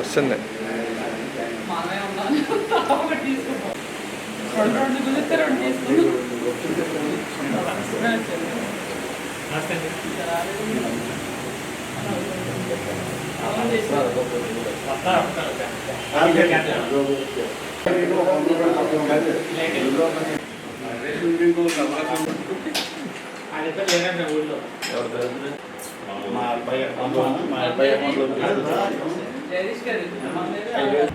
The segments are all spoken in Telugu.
వస్తుంది. తీసుకున్నాం మా అబ్బాయి మా అబ్బాయి జగదీష్ గారు మన దగ్గర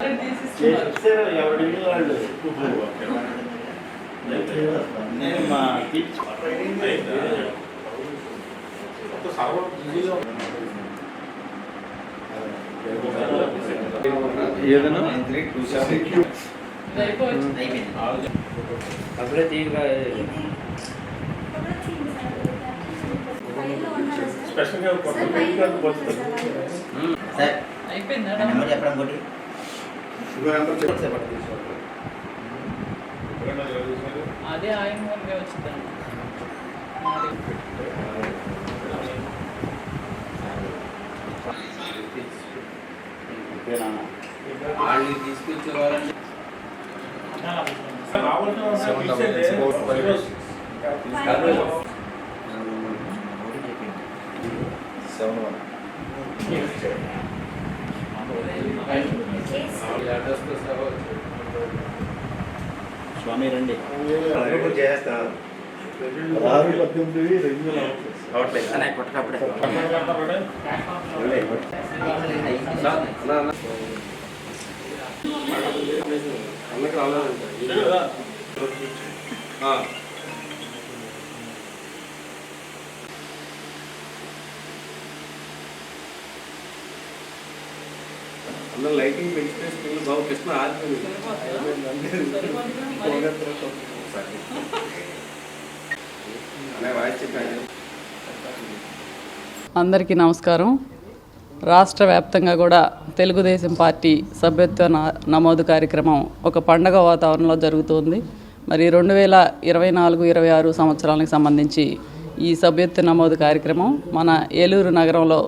రెండు తీసిస్తున్నారు చేశారు ఎవరి వాళ్ళు నేను మా ఏదైనా అప్పుడే తీవ్ర స్పెషల్గా సార్ అయిపోయిందా నెంబర్ చెప్పడం కొట్టి అదే ఆయన వల్లే వచ్చిందండి వాళ్ళని సెవెన్ వన్ స్వామి రండి. ఆరు పద్దెనిమిది రెండు. వేల అనే కొట్టకప్పుడే అన్న లైటింగ్ పెంచితే స్కూల్ బాబు కృష్ణ ఆరిపోయింది. అనే వాయిస్ చెప్పాను. అందరికీ నమస్కారం. రాష్ట్ర వ్యాప్తంగా కూడా తెలుగుదేశం పార్టీ సభ్యత్వ నమోదు కార్యక్రమం ఒక పండగ వాతావరణంలో జరుగుతుంది. మరి రెండు వేల ఇరవై నాలుగు ఇరవై ఆరు సంవత్సరాలకు సంబంధించి ఈ సభ్యత్వ నమోదు కార్యక్రమం మన ఏలూరు నగరంలో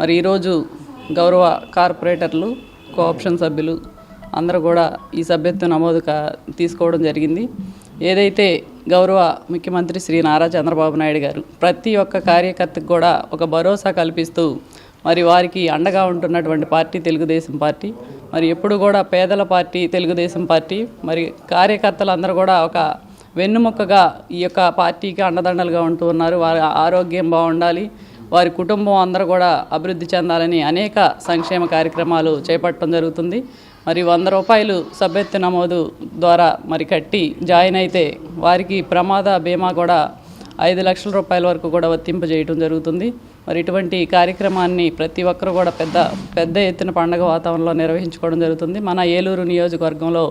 మరి ఈరోజు గౌరవ కార్పొరేటర్లు కోఆప్షన్ సభ్యులు అందరూ కూడా ఈ సభ్యత్వ నమోదు కా తీసుకోవడం జరిగింది. ఏదైతే గౌరవ ముఖ్యమంత్రి శ్రీ నారా చంద్రబాబు నాయుడు గారు ప్రతి ఒక్క కార్యకర్తకు కూడా ఒక భరోసా కల్పిస్తూ మరి వారికి అండగా ఉంటున్నటువంటి పార్టీ తెలుగుదేశం పార్టీ. మరి ఎప్పుడు కూడా పేదల పార్టీ తెలుగుదేశం పార్టీ. మరి కార్యకర్తలు అందరూ కూడా ఒక వెన్నుముక్కగా ఈ యొక్క పార్టీకి అండదండలుగా ఉంటూ ఉన్నారు. వారి ఆరోగ్యం బాగుండాలి. వారి కుటుంబం అందరూ కూడా అభివృద్ధి చెందాలని అనేక సంక్షేమ కార్యక్రమాలు చేపట్టడం జరుగుతుంది. మరి వంద రూపాయలు సభ్యత్వ నమోదు ద్వారా మరి కట్టి జాయిన్ అయితే వారికి ప్రమాద బీమా కూడా ఐదు లక్షల రూపాయల వరకు కూడా వర్తింపజేయటం జరుగుతుంది. మరి ఇటువంటి కార్యక్రమాన్ని ప్రతి ఒక్కరు కూడా పెద్ద పెద్ద ఎత్తున పండగ వాతావరణంలో నిర్వహించుకోవడం జరుగుతుంది. మన ఏలూరు నియోజకవర్గంలో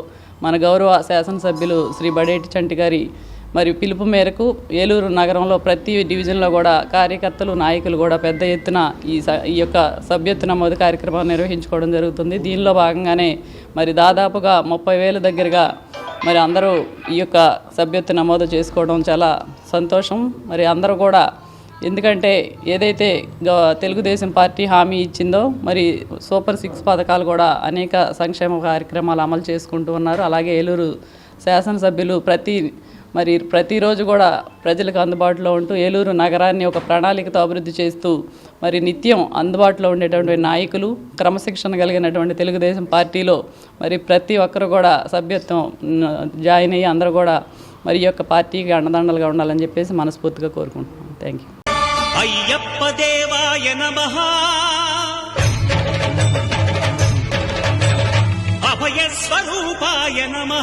మన గౌరవ శాసనసభ్యులు శ్రీ బడేటి చంటి గారి మరి పిలుపు మేరకు ఏలూరు నగరంలో ప్రతి డివిజన్లో కూడా కార్యకర్తలు నాయకులు కూడా పెద్ద ఎత్తున ఈ స- ఈ యొక్క సభ్యత్వ నమోదు కార్యక్రమం నిర్వహించుకోవడం జరుగుతుంది. దీనిలో భాగంగానే మరి దాదాపుగా ముప్పై వేల దగ్గరగా మరి అందరూ ఈ యొక్క సభ్యత్వ నమోదు చేసుకోవడం చాలా సంతోషం. మరి అందరూ కూడా ఎందుకంటే ఏదైతే తెలుగుదేశం పార్టీ హామీ ఇచ్చిందో మరి సూపర్ సిక్స్ పథకాలు కూడా అనేక సంక్షేమ కార్యక్రమాలు అమలు చేసుకుంటూ ఉన్నారు. అలాగే ఏలూరు శాసనసభ్యులు ప్రతి మరి ప్రతిరోజు కూడా ప్రజలకు అందుబాటులో ఉంటూ ఏలూరు నగరాన్ని ఒక ప్రణాళికతో అభివృద్ధి చేస్తూ మరి నిత్యం అందుబాటులో ఉండేటువంటి నాయకులు క్రమశిక్షణ కలిగినటువంటి తెలుగుదేశం పార్టీలో మరి ప్రతి ఒక్కరు కూడా సభ్యత్వం జాయిన్ అయ్యి అందరూ కూడా మరి యొక్క పార్టీకి అండదండలుగా ఉండాలని చెప్పేసి మనస్ఫూర్తిగా కోరుకుంటున్నాను థ్యాంక్ యూ అయ్యప్ప దేవాయ నమ. అభయస్వరూపాయ నమ.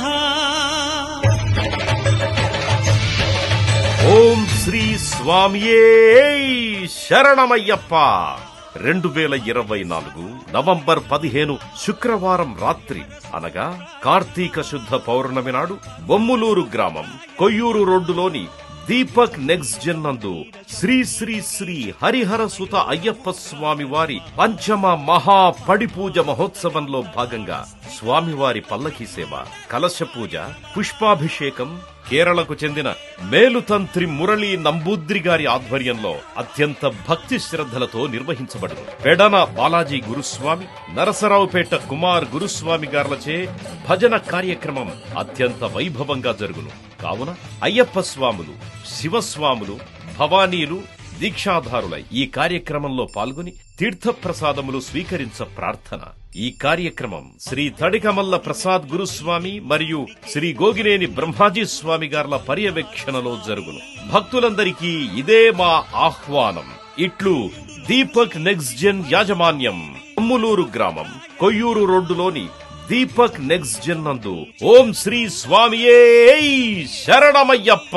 ఓం శ్రీ స్వామియే శరణమయ్యప్ప. రెండు వేల ఇరవై నాలుగు నవంబర్ పదిహేను శుక్రవారం రాత్రి అనగా కార్తీక శుద్ధ పౌర్ణమి నాడు బొమ్ములూరు గ్రామం కొయ్యూరు రోడ్డులోని దీపక్ నెక్స్ట్ జన్ నందు శ్రీ శ్రీ శ్రీ హరిహర సుత అయ్యప్ప స్వామి వారి పంచమ మహా పడిపూజ మహోత్సవంలో భాగంగా స్వామివారి పల్లకి సేవ కలశ పూజ పుష్పాభిషేకం కేరళకు చెందిన మేలుతంత్రి మురళీ నంబూద్రి గారి ఆధ్వర్యంలో అత్యంత భక్తి శ్రద్ధలతో నిర్వహించబడింది. పెడన బాలాజీ గురుస్వామి నరసరావుపేట కుమార్ గురుస్వామి గార్లచే భజన కార్యక్రమం అత్యంత వైభవంగా జరుగును. కావున అయ్యప్ప స్వాములు శివస్వాములు భవానీలు దీక్షాధారులై ఈ కార్యక్రమంలో పాల్గొని తీర్థప్రసాదములు స్వీకరించ ప్రార్థన. ఈ కార్యక్రమం శ్రీ తడికమల్ల ప్రసాద్ గురుస్వామి మరియు శ్రీ గోగినేని బ్రహ్మాజీ స్వామి గార్ల పర్యవేక్షణలో జరుగును. భక్తులందరికీ ఇదే మా ఆహ్వానం. ఇట్లు దీపక్ నెక్స్ట్ జెన్ యాజమాన్యం అమ్ములూరు గ్రామం కొయ్యూరు రోడ్డులోని దీపక్ నెక్స్ట్ జెన్ నందు. ఓం శ్రీ స్వామియే శరణమయ్యప్ప!